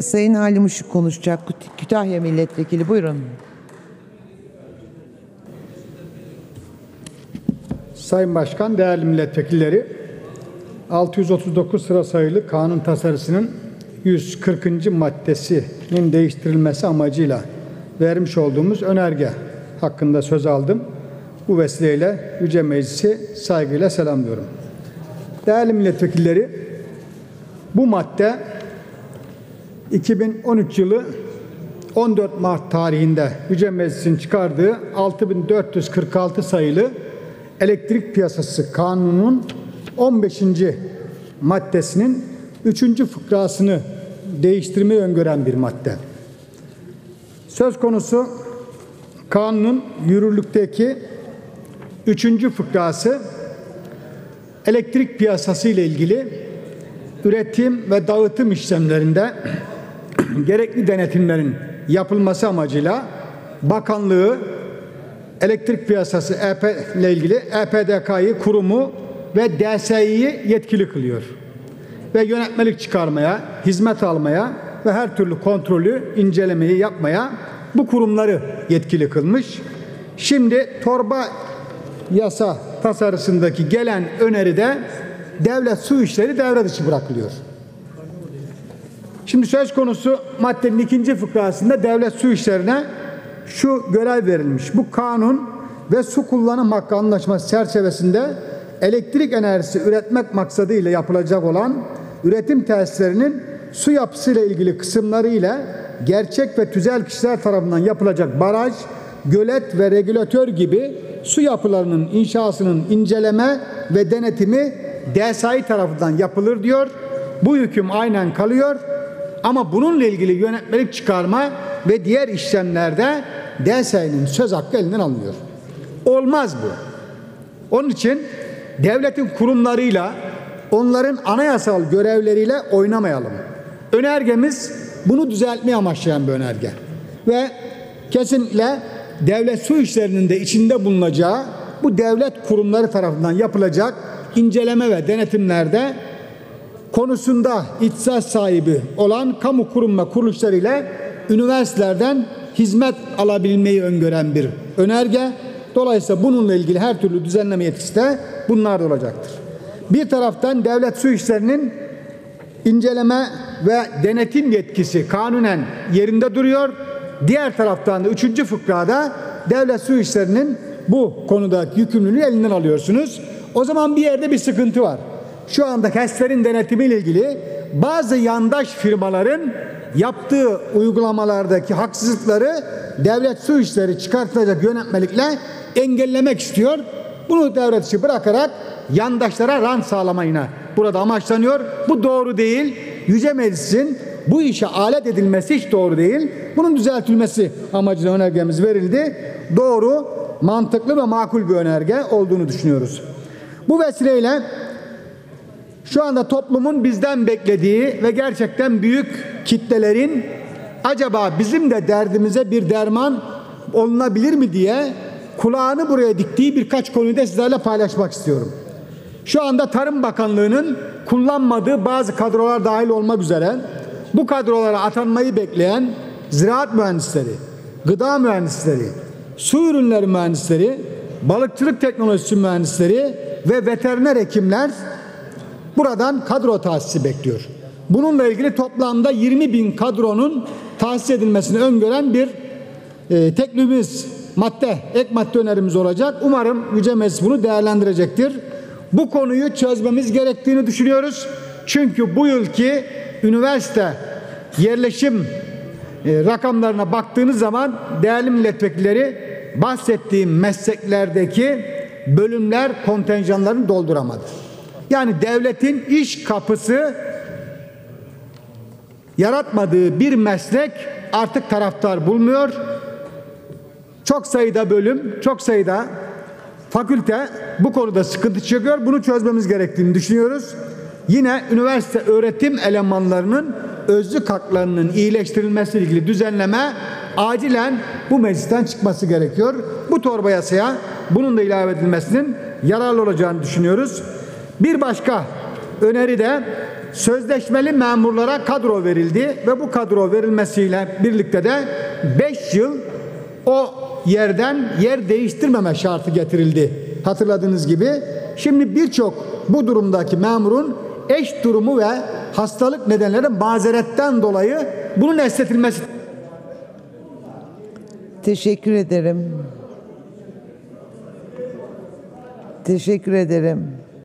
Sayın Halim Işık konuşacak. Küt- Kütahya Milletvekili buyurun. Sayın Başkan, değerli milletvekilleri, 639 sıra sayılı kanun tasarısının 140. maddesinin değiştirilmesi amacıyla vermiş olduğumuz önerge hakkında söz aldım. Bu vesileyle Yüce Meclisi saygıyla selamlıyorum. Değerli milletvekilleri, bu madde 2013 yılı 14 Mart tarihinde Yüce Meclis'in çıkardığı 6446 sayılı Elektrik Piyasası Kanunu'nun 15. maddesinin 3. fıkrasını değiştirmeyi öngören bir madde. Söz konusu kanunun yürürlükteki 3. fıkrası elektrik piyasası ile ilgili üretim ve dağıtım işlemlerinde gerekli denetimlerin yapılması amacıyla bakanlığı elektrik piyasası EP ile ilgili EPDK'yı kurumu ve DSİ'yi yetkili kılıyor. Ve yönetmelik çıkarmaya, hizmet almaya ve her türlü kontrolü, incelemeyi yapmaya bu kurumları yetkili kılmış. Şimdi torba yasa tasarısındaki gelen öneride devlet su işleri devre dışı bırakılıyor. Şimdi söz konusu maddenin ikinci fıkrasında devlet su işlerine şu görev verilmiş. Bu kanun ve su kullanım hakkı anlaşması çerçevesinde elektrik enerjisi üretmek maksadıyla yapılacak olan üretim tesislerinin su yapısıyla ilgili kısımları ile gerçek ve tüzel kişiler tarafından yapılacak baraj, gölet ve regülatör gibi su yapılarının inşasının inceleme ve denetimi DSİ tarafından yapılır diyor. Bu hüküm aynen kalıyor. Ama bununla ilgili yönetmelik çıkarma ve diğer işlemlerde DSİ'nin söz hakkı elinden alınıyor. Olmaz bu. Onun için devletin kurumlarıyla onların anayasal görevleriyle oynamayalım. Önergemiz bunu düzeltmeyi amaçlayan bir önerge. Ve kesinlikle devlet su işlerinin de içinde bulunacağı bu devlet kurumları tarafından yapılacak inceleme ve denetimlerde konusunda ihtisas sahibi olan kamu kurum ve kuruluşlarıyla üniversitelerden hizmet alabilmeyi öngören bir önerge. Dolayısıyla bununla ilgili her türlü düzenleme yetkisi de bunlar olacaktır. Bir taraftan devlet su işlerinin inceleme ve denetim yetkisi kanunen yerinde duruyor. Diğer taraftan da üçüncü fıkrada devlet su işlerinin bu konuda yükümlülüğü elinden alıyorsunuz. O zaman bir yerde bir sıkıntı var. Şu anda HES'lerin denetimiyle ilgili bazı yandaş firmaların yaptığı uygulamalardaki haksızlıkları devlet su işleri çıkartılacak yönetmelikle engellemek istiyor. Bunu devlet dışı bırakarak yandaşlara rant sağlamayına burada amaçlanıyor. Bu doğru değil. Yüce Meclis'in bu işe alet edilmesi hiç doğru değil. Bunun düzeltilmesi amacıyla önergemiz verildi. Doğru, mantıklı ve makul bir önerge olduğunu düşünüyoruz. Bu vesileyle şu anda toplumun bizden beklediği ve gerçekten büyük kitlelerin acaba bizim de derdimize bir derman olunabilir mi diye kulağını buraya diktiği birkaç konuyu da sizlerle paylaşmak istiyorum. Şu anda Tarım Bakanlığı'nın kullanmadığı bazı kadrolar dahil olmak üzere bu kadrolara atanmayı bekleyen ziraat mühendisleri, gıda mühendisleri, su ürünleri mühendisleri, balıkçılık teknolojisi mühendisleri ve veteriner hekimler buradan kadro tahsisi bekliyor. Bununla ilgili toplamda 20 bin kadronun tahsis edilmesini öngören bir e, teklifimiz, madde, ek madde önerimiz olacak. Umarım Yüce Meclis bunu değerlendirecektir. Bu konuyu çözmemiz gerektiğini düşünüyoruz. Çünkü bu yılki üniversite yerleşim e, rakamlarına baktığınız zaman değerli milletvekilleri bahsettiğim mesleklerdeki bölümler kontenjanlarını dolduramadı. Yani devletin iş kapısı yaratmadığı bir meslek artık taraftar bulmuyor. Çok sayıda bölüm, çok sayıda fakülte bu konuda sıkıntı çekiyor. Bunu çözmemiz gerektiğini düşünüyoruz. Yine üniversite öğretim elemanlarının özlük haklarının iyileştirilmesi ile ilgili düzenleme acilen bu meclisten çıkması gerekiyor. Bu torba yasaya bunun da ilave edilmesinin yararlı olacağını düşünüyoruz. Bir başka öneri de sözleşmeli memurlara kadro verildi ve bu kadro verilmesiyle birlikte de 5 yıl o yerden yer değiştirmeme şartı getirildi. Hatırladığınız gibi şimdi birçok bu durumdaki memurun eş durumu ve hastalık nedenleri mazeretten dolayı bunun esnetilmesi Teşekkür ederim. Teşekkür ederim.